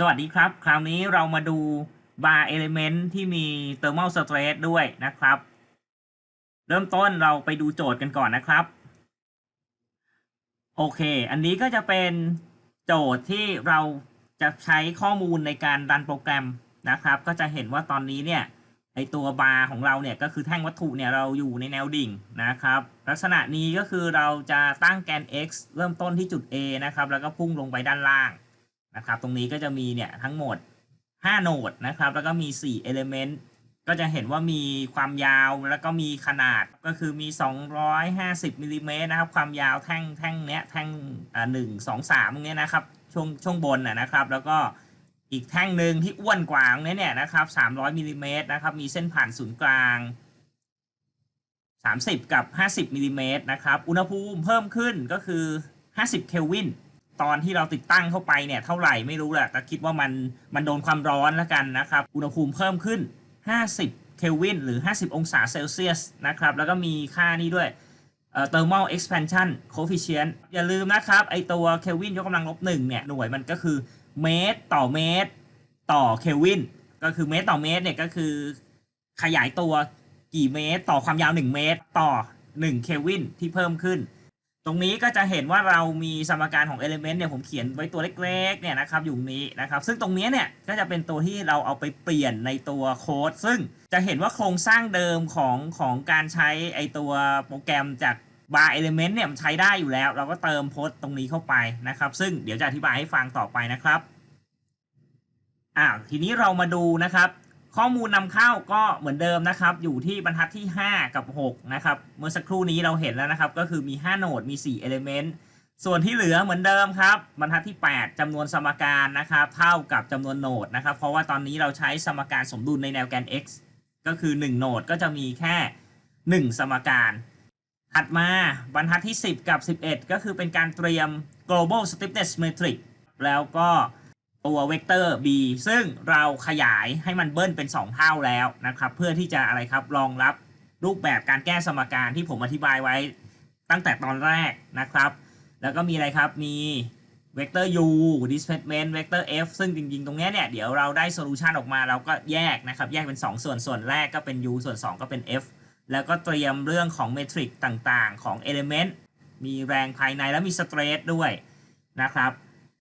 สวัสดีครับ คราวนี้เรามาดู bar element ที่มี thermal stress ด้วยนะครับ เริ่มต้นเราไปดูโจทย์กันก่อนนะครับ โอเค อันนี้ก็จะเป็นโจทย์ที่เราจะใช้ข้อมูลในการรันโปรแกรมนะครับ ก็จะเห็นว่าตอนนี้เนี่ยไอตัวบาร์ของเราเนี่ยก็คือแท่งวัตถุเนี่ยเราอยู่ในแนวดิ่งนะครับ ลักษณะนี้ก็คือเราจะตั้งแกน x เริ่มต้นที่จุด A นะครับ แล้วก็พุ่งลงไปด้านล่าง นะครับ ตรงนี้ก็จะมีเนี่ยทั้งหมด 5 โหนดนะครับ แล้วก็มี 4 element ก็จะเห็นว่ามีความยาวแล้วก็มีขนาดก็คือมี 250มิลลิเมตรนะครับ ความยาวแท่งแท่งเนี้ยแท่งอ่าหนึ่งสองสามเนี้ยนะครับช่วงช่วงบนนะครับ แล้วก็อีกแท่งหนึ่งที่อ้วนกว่าตรงนี้เนี่ยนะครับ300มิลลิเมตรนะครับ มีเส้นผ่านศูนย์กลาง 30 กับ 50มิลลิเมตรนะครับ อุณหภูมิเพิ่มขึ้นก็คือ 50 เคลวิน ตอนที่เราติดตั้งเข้าไปเนี่ยเท่าไหร่ไม่รู้แหละแต่คิดว่ามันมันโดนความร้อนแล้วกันนะครับ อุณหภูมิเพิ่มขึ้น 50 เคลวินหรือ 50 องศาเซลเซียสนะครับ แล้วก็มีค่านี้ด้วยเอ่อ thermal expansion coefficient อย่าลืมนะครับ ไอตัวเคลวินยกกำลังลบหนึ่งเนี่ย หน่วยมันก็คือเมตรต่อเมตร ต่อเคลวิน ก็คือเมตรต่อเมตรเนี่ยก็คือขยายตัวกี่เมตร ต่อความยาว 1 เมตร ต่อ 1 เคลวินที่เพิ่มขึ้น ตรงนี้ก็จะเห็นว่าเรามีสมการของ Element เนี่ยผมเขียนไว้ตัวเล็กๆเนี่ยนะครับอยู่นี้นะครับ ซึ่งตรงนี้เนี่ยก็จะเป็นตัวที่เราเอาไปเปลี่ยนในตัวโค้ด ซึ่งจะเห็นว่าโครงสร้างเดิมของของการใช้ไอตัวโปรแกรมจาก bar element เนี่ยมันใช้ได้อยู่แล้ว เราก็เติมโพสต์ตรงนี้เข้าไปนะครับ ซึ่งเดี๋ยวจะอธิบายให้ฟังต่อไปนะครับอ่าทีนี้เรามาดูนะครับ ข้อมูลนำเข้าก็เหมือนเดิมนะครับ อยู่ที่บรรทัดที่ 5 กับ 6 นะครับ เมื่อสักครู่นี้เราเห็นแล้วนะครับ ก็คือมี 5โหนดมี 4 element ส่วนที่เหลือเหมือนเดิมครับ บรรทัดที่ 8จำนวนสมการนะครับ เท่ากับจำนวนโหนดนะครับ เพราะว่าตอนนี้เราใช้สมการสมดุลในแนวแกน x ก็คือ 1โหนดก็จะมีแค่ 1 สมการถัดมาบรรทัดที่ 10 กับ 11 ก็คือเป็นการเตรียม global stiffness metric แล้วก็ ตัวเวกเตอร์ b ซึ่งเราขยายให้มันเบิ้ลเป็น 2 เท่าแล้วนะครับเพื่อที่จะอะไรครับรองรับรูปแบบการแก้สมการที่ผมอธิบายไว้ตั้งแต่ตอนแรกนะครับ แล้วก็มีอะไรครับมีเวกเตอร์ u displacement เวกเตอร์ f ซึ่งจริง ๆ ตรงนี้เนี่ยเดี๋ยวเราได้โซลูชันออกมาเราก็แยกนะครับแยกเป็น 2 ส่วนส่วนแรกก็เป็น u ส่วน 2 ก็เป็น f แล้วก็เตรียมเรื่องของเมทริกต่างๆ ของ Element มีแรงภายในแล้วมีสเตรสด้วยนะครับ